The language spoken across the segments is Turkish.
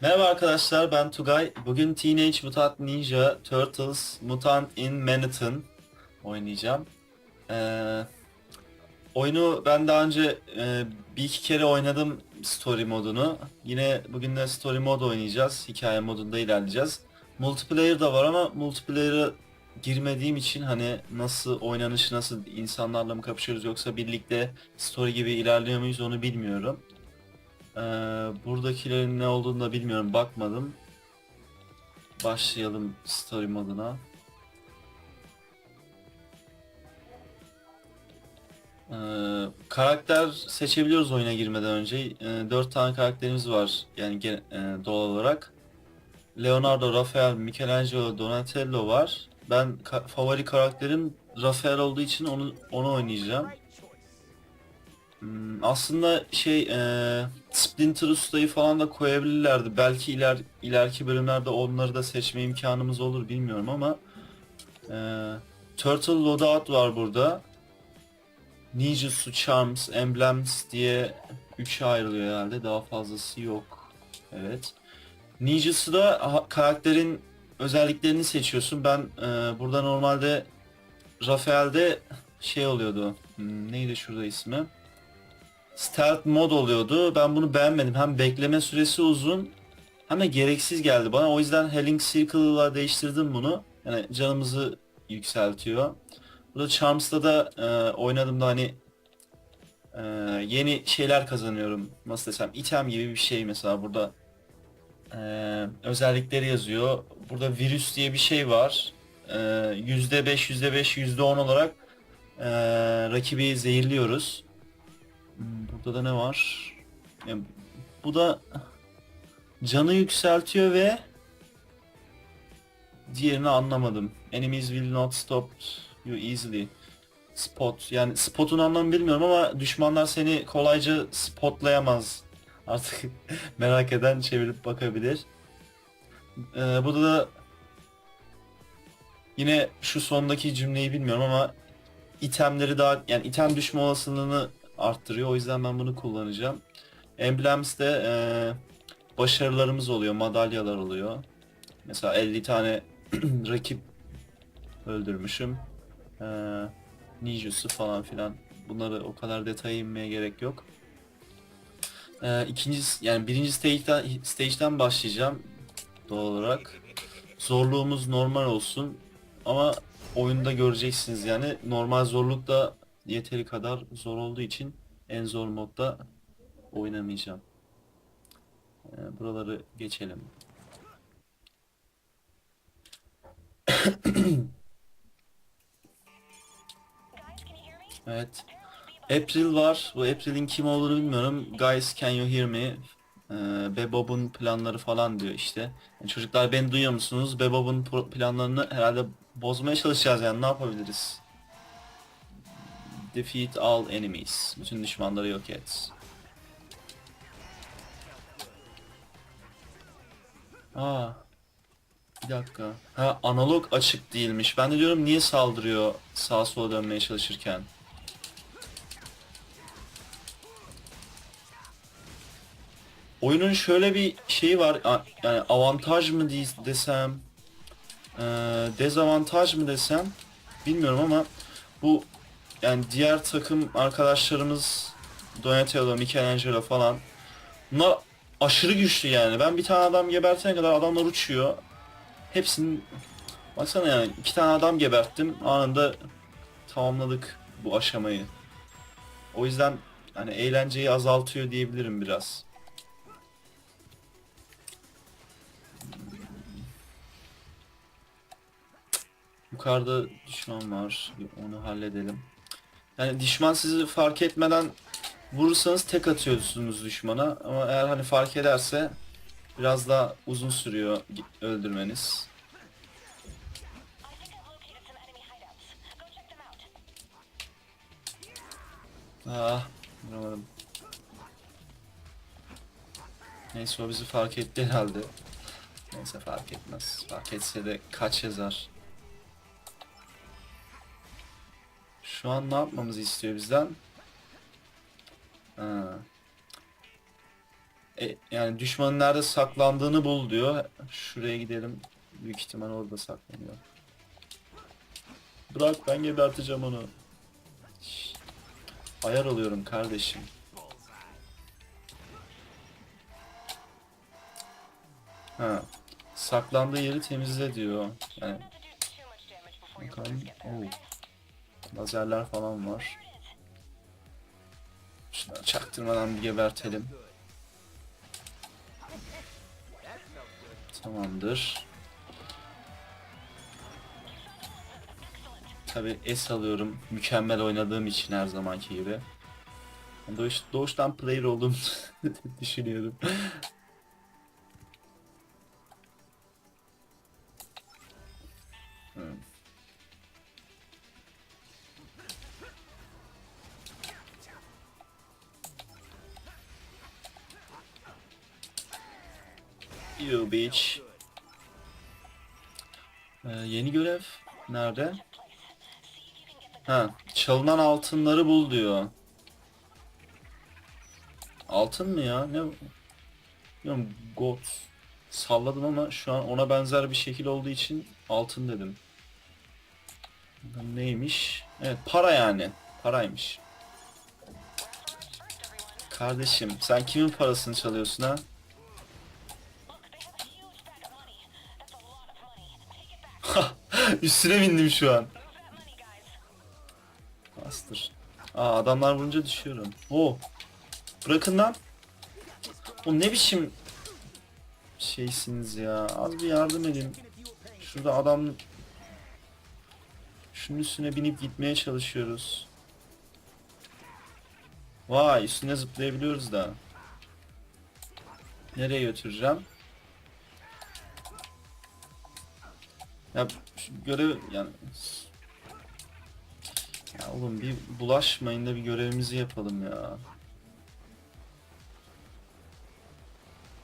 Merhaba arkadaşlar ben Tugay. Bugün Teenage Mutant Ninja Turtles Mutant in Manhattan oynayacağım. Ee, oyunu ben daha önce e, bir iki kere oynadım story modunu. Yine bugün de story mod oynayacağız. Hikaye modunda ilerleyeceğiz. Multiplayer da var ama multiplayer'a girmediğim için hani nasıl oynanışı nasıl insanlarla mı kapışıyoruz yoksa birlikte story gibi ilerliyor muyuz onu bilmiyorum. Ee, buradakilerin ne olduğunu da bilmiyorum. Bakmadım. Başlayalım story moduna. Ee, karakter seçebiliyoruz oyuna girmeden önce. Ee, 4 tane karakterimiz var yani e, doğal olarak. Leonardo, Rafael, Michelangelo, Donatello var. Ben ka- favori karakterim Rafael olduğu için onu onu oynayacağım. Hmm, aslında şey eee Splinter Usta'yı falan da koyabilirlerdi. Belki iler ileriki bölümlerde onları da seçme imkanımız olur bilmiyorum ama eee Turtle Loadout var burada. Ninjutsu Charms, Emblems diye 3'e ayrılıyor herhalde. Daha fazlası yok. Evet. Ninjutsu'da karakterin özelliklerini seçiyorsun. Ben eee, burada normalde Rafael'de şey oluyordu. Hmm, neydi şurada ismi? Stealth mod oluyordu. Ben bunu beğenmedim. Hem bekleme süresi uzun hem de gereksiz geldi bana. O yüzden Helling Circle'la değiştirdim bunu. Yani canımızı yükseltiyor. Burada Charms'ta da e, oynadığımda hani e, yeni şeyler kazanıyorum. Nasıl desem item gibi bir şey mesela burada e, özellikleri yazıyor. Burada virüs diye bir şey var. E, %5, %5, %10 olarak e, rakibi zehirliyoruz. Hmm, Burada da ne var? Yani bu da canı yükseltiyor ve diğerini anlamadım. Enemies will not stop you easily. Spot. Yani spotun anlamını bilmiyorum ama düşmanlar seni kolayca spotlayamaz. Artık merak eden çevirip bakabilir. Ee, burada da yine şu sondaki cümleyi bilmiyorum ama itemleri daha yani item düşme olasılığını arttırıyor. O yüzden ben bunu kullanacağım. Emblems'te eee, başarılarımız oluyor, madalyalar oluyor. Mesela 50 tane rakip öldürmüşüm. Eee ninjutsu falan filan. Bunları o kadar detaya inmeye gerek yok. Eee ikinci yani birinci stage'den, stage'den başlayacağım doğal olarak. Zorluğumuz normal olsun ama oyunda göreceksiniz yani normal zorluk da yeteri kadar zor olduğu için en zor modda oynamayacağım. Ee, buraları geçelim. Evet. April var. Bu April'in kim olduğunu bilmiyorum. Guys can you hear me? Ee, Bebop'un planları falan diyor işte. Yani çocuklar beni duyuyor musunuz? Bebop'un planlarını herhalde bozmaya çalışacağız yani ne yapabiliriz? Defeat all enemies. Bütün düşmanları yok et. Aa. Bir dakika. Ha analog açık değilmiş. Ben de diyorum niye saldırıyor sağa sola dönmeye çalışırken. Oyunun şöyle bir şeyi var. Yani avantaj mı desem, dezavantaj mı desem bilmiyorum ama bu yani diğer takım arkadaşlarımız Donatello, Michelangelo falan bunlar aşırı güçlü yani. Ben bir tane adam gebertene kadar adamlar uçuyor. Hepsinin baksana yani iki tane adam geberttim. Anında tamamladık bu aşamayı. O yüzden hani eğlenceyi azaltıyor diyebilirim biraz. Yukarıda düşman var. Onu halledelim. Yani düşman sizi fark etmeden vurursanız tek atıyorsunuz düşmana ama eğer hani fark ederse biraz daha uzun sürüyor öldürmeniz. Ah, vuramadım. Neyse o bizi fark etti herhalde. Neyse fark etmez. Fark etse de kaç yazar. Şu an ne yapmamızı istiyor bizden? Ha. E, yani düşmanın nerede saklandığını bul diyor. Şuraya gidelim. Büyük ihtimal orada saklanıyor. Bırak ben geberteceğim onu. Ayar alıyorum kardeşim. Ha. Saklandığı yeri temizle diyor. Yani bakalım. Oo. Lazerler falan var. Şunları çaktırmadan bir gebertelim. Tamamdır. Tabi es alıyorum. Mükemmel oynadığım için her zamanki gibi. Doğuş, doğuştan player olduğumu düşünüyorum. You bitch. Ee, yeni görev nerede? Ha, çalınan altınları bul diyor. Altın mı ya? Ne? Bilmiyorum, gold. Salladım ama şu an ona benzer bir şekil olduğu için altın dedim. Neymiş? Evet, para yani. Paraymış. Kardeşim, sen kimin parasını çalıyorsun ha? Üstüne bindim şu an. Bastır. Aa adamlar vurunca düşüyorum. Oo. Bırakın lan. O ne biçim şeysiniz ya. Az bir yardım edin. Şurada adam şunun üstüne binip gitmeye çalışıyoruz. Vay üstüne zıplayabiliyoruz da. Nereye götüreceğim? Ya görev yani ya oğlum bir bulaşmayın da bir görevimizi yapalım ya.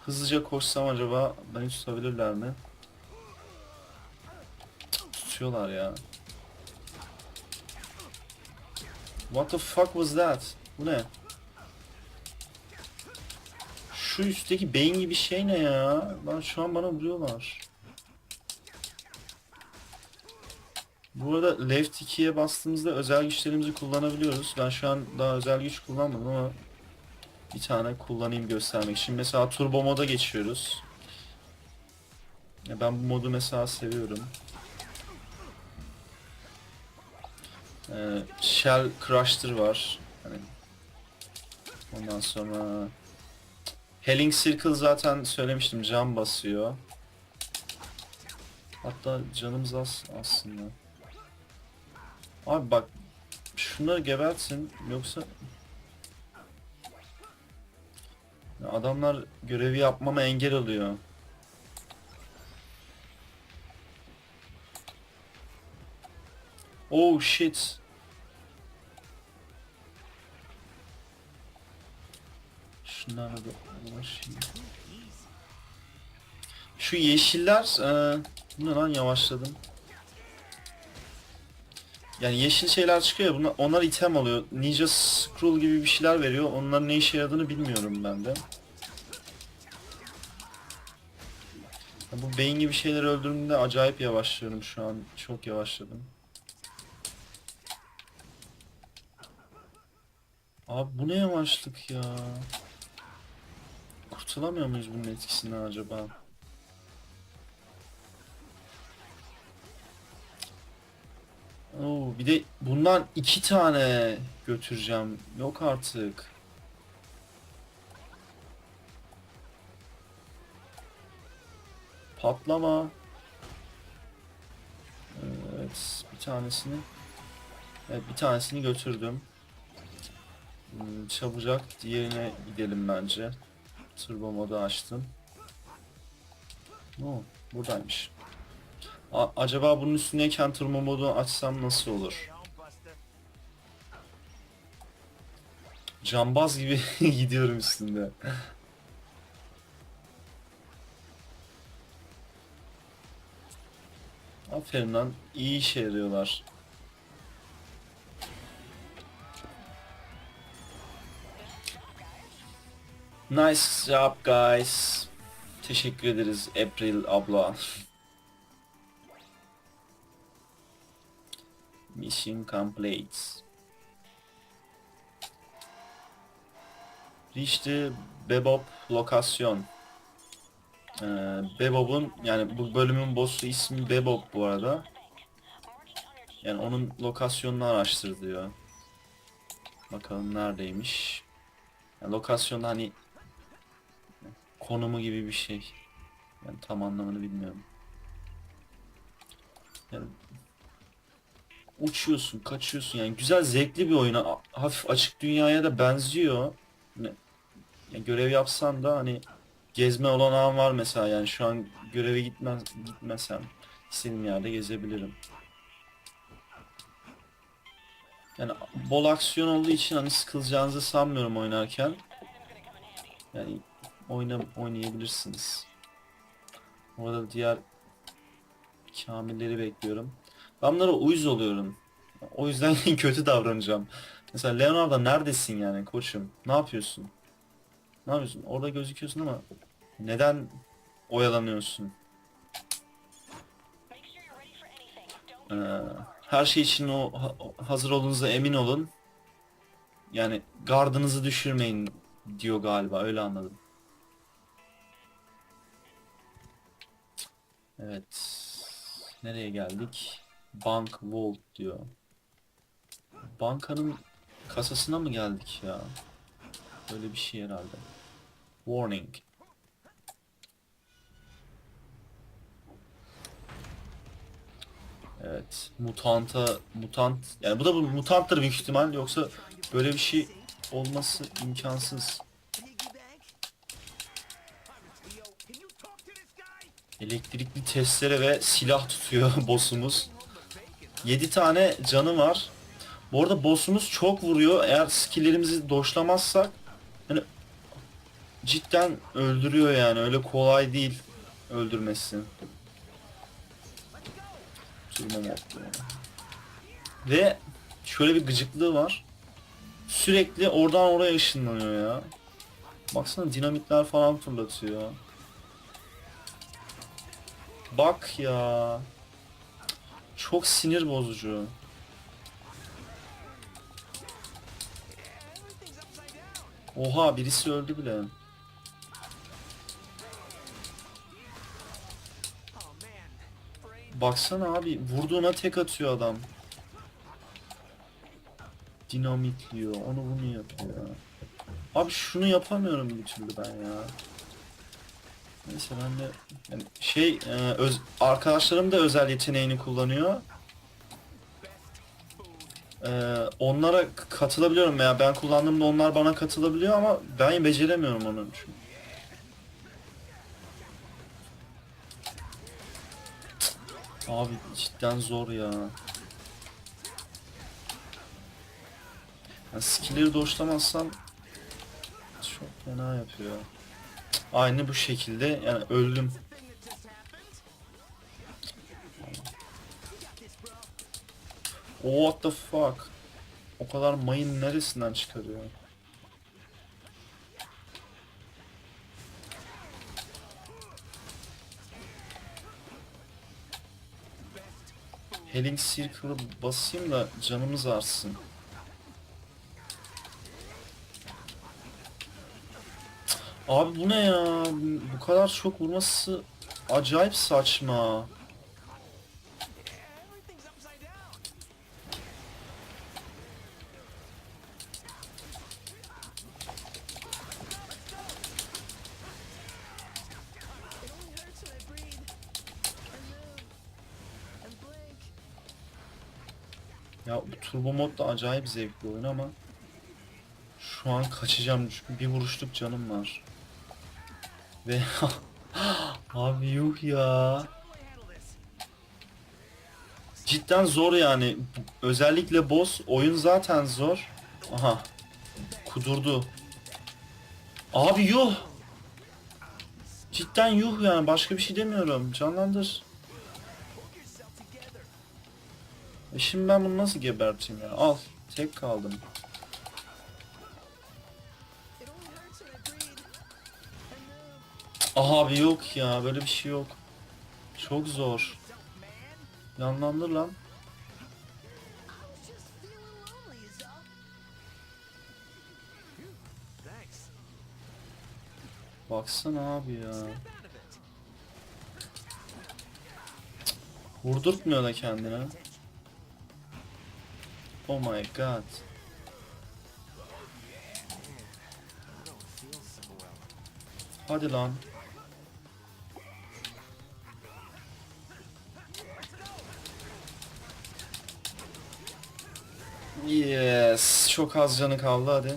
Hızlıca koşsam acaba beni tutabilirler mi? Tutuyorlar ya. What the fuck was that? Bu ne? Şu üstteki beyin gibi şey ne ya? Lan şu an bana vuruyorlar. Bu arada left 2'ye bastığımızda özel güçlerimizi kullanabiliyoruz. Ben şu an daha özel güç kullanmadım ama bir tane kullanayım göstermek için. Mesela turbo moda geçiyoruz. Ya ben bu modu mesela seviyorum. Ee, Shell Crusher var. Hani ondan sonra Helling Circle zaten söylemiştim can basıyor. Hatta canımız az aslında. Abi bak şunları gebertsin yoksa adamlar görevi yapmama engel oluyor. Oh shit. Şunlarla da uğraşayım. Şu yeşiller, e, bu ne lan yavaşladım. Yani yeşil şeyler çıkıyor ya, bunlar, onlar item alıyor. Ninja Scroll gibi bir şeyler veriyor. Onların ne işe yaradığını bilmiyorum ben de. Ya bu beyin gibi şeyleri öldürdüğümde acayip yavaşlıyorum şu an. Çok yavaşladım. Abi bu ne yavaşlık ya? Kurtulamıyor muyuz bunun etkisinden acaba? Bir de bundan iki tane götüreceğim. Yok artık. Patlama. Evet, bir tanesini. Evet, bir tanesini götürdüm. Hmm, Çabucak diğerine gidelim bence. Turbo modu açtım. Oo, buradaymış. A- acaba bunun üstündeyken turbo modu açsam nasıl olur? Cambaz gibi gidiyorum üstünde. Aferin lan. iyi işe yarıyorlar. Nice job guys. Teşekkür ederiz April abla. Mission complete. Reach Bebop lokasyon. Ee, Bebop'un yani bu bölümün boss'u ismi Bebop bu arada. Yani onun lokasyonunu araştır diyor. Bakalım neredeymiş. Yani lokasyonda hani konumu gibi bir şey. Yani tam anlamını bilmiyorum. Yani uçuyorsun, kaçıyorsun yani güzel zevkli bir oyuna hafif açık dünyaya da benziyor. Yani görev yapsan da hani gezme olanağım var mesela yani şu an göreve gitmez gitmesem istediğim yerde gezebilirim. Yani bol aksiyon olduğu için hani sıkılacağınızı sanmıyorum oynarken. Yani oyna oynayabilirsiniz. Orada diğer kamilleri bekliyorum. Ben bunlara uyuz oluyorum. O yüzden kötü davranacağım. Mesela Leonardo neredesin yani koçum? Ne yapıyorsun? Ne yapıyorsun? Orada gözüküyorsun ama neden oyalanıyorsun? Ee, her şey için o ha- hazır olduğunuza emin olun. Yani gardınızı düşürmeyin diyor galiba öyle anladım. Evet. Nereye geldik? Bank Vault diyor. Bankanın kasasına mı geldik ya? Böyle bir şey herhalde. Warning. Evet. Mutanta, mutant. Yani bu da bu mutanttır büyük ihtimal yoksa böyle bir şey olması imkansız. Elektrikli testere ve silah tutuyor boss'umuz. 7 tane canı var. Bu arada boss'umuz çok vuruyor. Eğer skill'lerimizi doşlamazsak yani cidden öldürüyor yani. Öyle kolay değil öldürmesi. Ve şöyle bir gıcıklığı var. Sürekli oradan oraya ışınlanıyor ya. Baksana dinamitler falan fırlatıyor. Bak ya. Çok sinir bozucu. Oha birisi öldü bile. Baksana abi vurduğuna tek atıyor adam. Dinamitliyor onu bunu yapıyor. Abi şunu yapamıyorum bir türlü ben ya. Neyse ben de yani şey e, öz, arkadaşlarım da özel yeteneğini kullanıyor. E, onlara katılabiliyorum veya ben kullandığımda onlar bana katılabiliyor ama ben beceremiyorum onu. Çünkü. Cık, Abi cidden zor ya. Yani skill'leri doşlamazsan çok fena yapıyor. Aynı bu şekilde yani öldüm. Oh, what the fuck? O kadar mayın neresinden çıkarıyor? Healing Circle'ı basayım da canımız artsın. Abi bu ne ya? Bu kadar çok vurması acayip saçma. Ya bu turbo mod da acayip zevkli oyun ama şu an kaçacağım çünkü bir vuruşluk canım var. Ve abi yuh ya. Cidden zor yani. Özellikle boss oyun zaten zor. Aha. Kudurdu. Abi yuh. Cidden yuh yani başka bir şey demiyorum. Canlandır. E şimdi ben bunu nasıl geberteyim ya? Al. Tek kaldım. Abi yok ya böyle bir şey yok. Çok zor. Yanlandır lan. Baksana abi ya. Vurdurtmuyor da kendine. Oh my god. Hadi lan. Yes. Çok az canı kaldı hadi.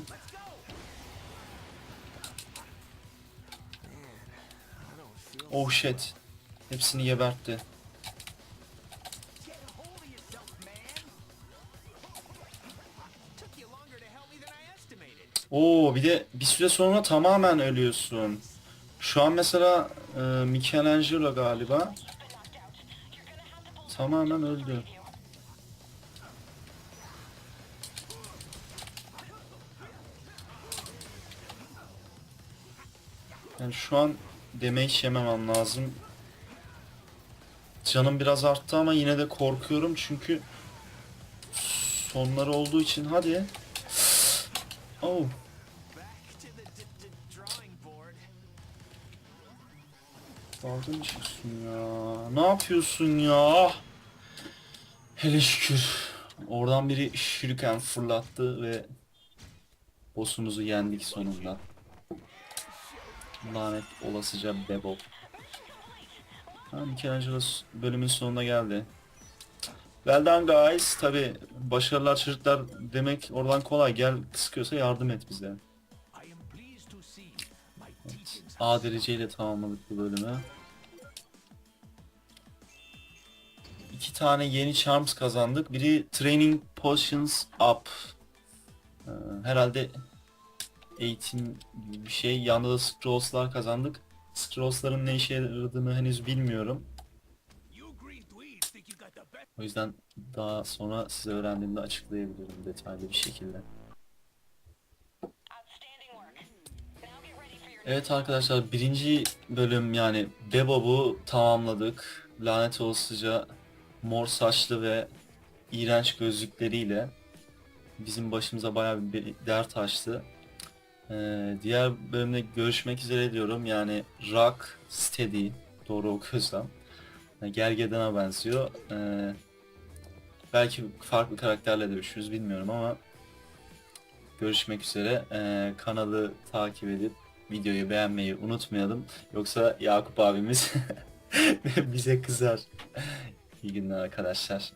Oh shit. Hepsini gebertti. Oo bir de bir süre sonra tamamen ölüyorsun. Şu an mesela e, Michelangelo galiba tamamen öldü. Yani şu an damage yememem lazım. Canım biraz arttı ama yine de korkuyorum çünkü sonları olduğu için hadi. Oh. Dalga çıksın ya? Ne yapıyorsun ya? Hele şükür. Oradan biri şuriken fırlattı ve boss'umuzu yendik sonunda. Lanet olasıca bebop. Ha, Michelangelo bölümün sonuna geldi. Well done guys. Tabi başarılar çocuklar demek oradan kolay. Gel sıkıyorsa yardım et bize. Evet. A dereceyle tamamladık bu bölümü. İki tane yeni charms kazandık. Biri Training Potions Up. Ee, herhalde eğitim bir şey. Yanında da Scrolls'lar kazandık. Scrolls'ların ne işe yaradığını henüz bilmiyorum. O yüzden daha sonra size öğrendiğimde açıklayabilirim detaylı bir şekilde. Evet arkadaşlar birinci bölüm yani Bebop'u tamamladık. Lanet olasıca mor saçlı ve iğrenç gözlükleriyle bizim başımıza bayağı bir dert açtı. Ee, diğer bölümde görüşmek üzere diyorum. Yani Rock Steady doğru okuyorsam. Yani Gergedan'a benziyor. Ee, belki farklı karakterle de görüşürüz bilmiyorum ama görüşmek üzere. Ee, kanalı takip edip videoyu beğenmeyi unutmayalım. Yoksa Yakup abimiz bize kızar. İyi günler arkadaşlar.